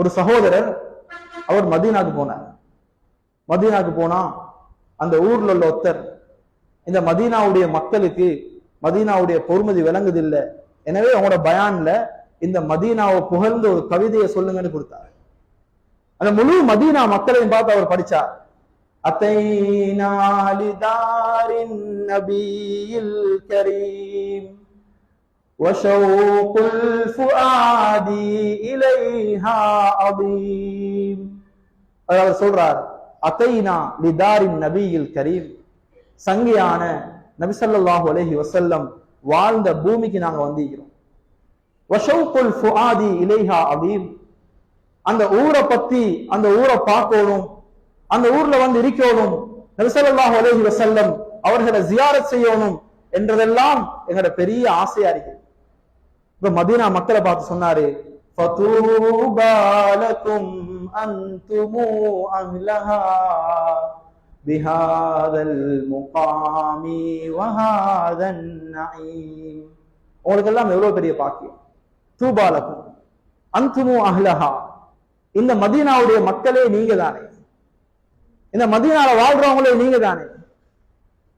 ஒரு சகோதரர் அவர் மதீனாக்கு போனார். மதீனாக்கு போனா அந்த ஊர்ல உள்ள ஒருத்தர் இந்த மதீனாவுடைய மக்களுக்கு மதீனாவுடைய பொறுமதி விளங்குதில்லை. எனவே அவங்களோட பயான்ல இந்த மதீனாவை புகழ்ந்த ஒரு கவிதையை சொல்லுங்கன்னு கொடுத்தார். அந்த முழு மதீனா மக்களையும் பார்த்து அவர் படிச்சார். அத்தைனா லிதாரின் நபியில் கரீம். وشوق الفؤاد إليها عظيم அவர் சொல்றார் அத்தைனா லிதாரின் நபியில் கரீம் சங்கியான நபி ஸல்லல்லாஹு அலைஹி வஸல்லம் வாழ்ந்த பூமிக்கு நாங்க வந்திருக்கிறோம் வஷௌகுல் ஃபுஆதி இலைஹா அதீம் அந்த ஊரை பத்தி அந்த ஊரை பார்க்கணும் அந்த ஊர்ல வந்து இருக்கணும் நபி ஸல்லல்லாஹு அலைஹி வஸல்லம் அவர்களை ஜியாரத் செய்யணும் என்றதெல்லாம் எங்களோட பெரிய ஆசையா இருக்கு இப்ப மதீனா மக்களை பார்த்து சொன்னாரு. உங்களுக்கு எல்லாம் எவ்வளவு பெரிய பாக்கியம்? தூபாலக்கும் அந்துமு அஹ்லஹா. இந்த மதீனாவுடைய மக்களே நீங்க தானே இந்த மதீனால வாழ்றவங்களே நீங்க தானே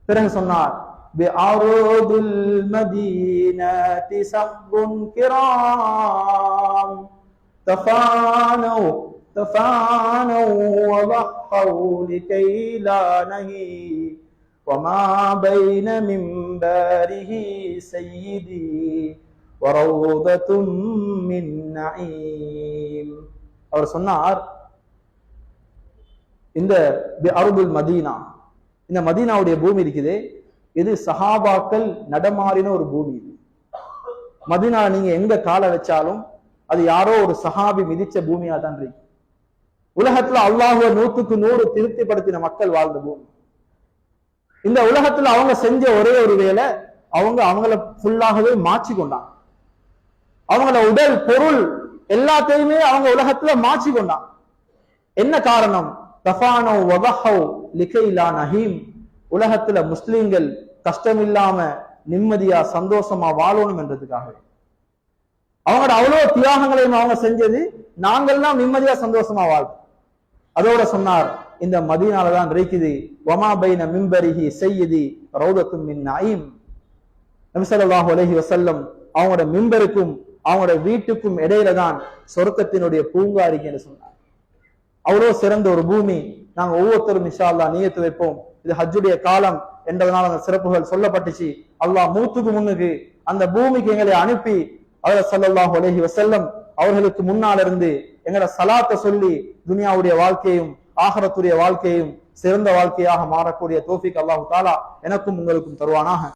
பிறகு சொன்னார் بأرض المدينة سحب كرام تفانوا تفانوا وضحوا لكي لا نهي وما بين منبره سيدي وروضة من نعيم அவர் சொன்னார் இந்த அருதுல் மதீனா இந்த மதீனாவுடைய பூமி இருக்குதே இது சஹாபாக்கள் நடமாறின ஒரு பூமி இது. மதினா நீங்க எங்க காலை வச்சாலும் அது யாரோ ஒரு சஹாபி மிதிச்ச பூமியா தான் இருக்கு. உலகத்துல அல்லாஹுவ நூத்துக்கு நூறு திருப்திப்படுத்தின மக்கள் வாழ்ந்த பூமி. இந்த உலகத்துல அவங்க செஞ்ச ஒரே ஒரு வேலை அவங்க அவங்கள ஃபுல்லாகவே மாற்றி கொண்டாங்க அவங்கள உடல் பொருள் எல்லாத்தையுமே அவங்க உலகத்துல மாற்றி கொண்டாங்க என்ன காரணம்? தஃபானோ வதஹோ லிகைலா நஹீம். உலகத்துல முஸ்லிம்கள் கஷ்டம் இல்லாம நிம்மதியா சந்தோஷமா வாழணும் என்றதுக்காக. அவங்களோட அவ்வளவு தியாகங்களையும் அவங்க செஞ்சது நாங்கள்லாம் நிம்மதியா சந்தோஷமா வாழ் அதோட சொன்னார் இந்த மதியனாலதான் இருக்குது வமாபைன பைன மிம்பரிஹி செய்யதி ரௌதத்தும் மின் நயீம். நபிசல்லாஹு அலைஹி வசல்லம் அவங்களோட மிம்பருக்கும் அவங்களோட வீட்டுக்கும் இடையில தான் சொர்க்கத்தினுடைய பூங்கா இருக்குன்னு சொன்னார். அவ்வளவு சிறந்த ஒரு பூமி. நாங்க ஒவ்வொருத்தரும் இன்ஷா அல்லா நியத்து வைப்போம். இது ஹஜ்ஜுடைய காலம் என்றதனால அந்த சிறப்புகள் சொல்லப்பட்டுச்சு. அல்லாஹ் மூத்துக்கு முன்னுக்கு அந்த பூமிக்கு எங்களை அனுப்பி அவர் சல்லாஹூ உலகி வசல்லம் அவர்களுக்கு முன்னால் இருந்து எங்களை சலாத்தை சொல்லி துனியாவுடைய வாழ்க்கையும் ஆகரத்துடைய வாழ்க்கையும் சிறந்த வாழ்க்கையாக மாறக்கூடிய தோஃபிக் அல்லாஹு தாலா எனக்கும் உங்களுக்கும் தருவானாக.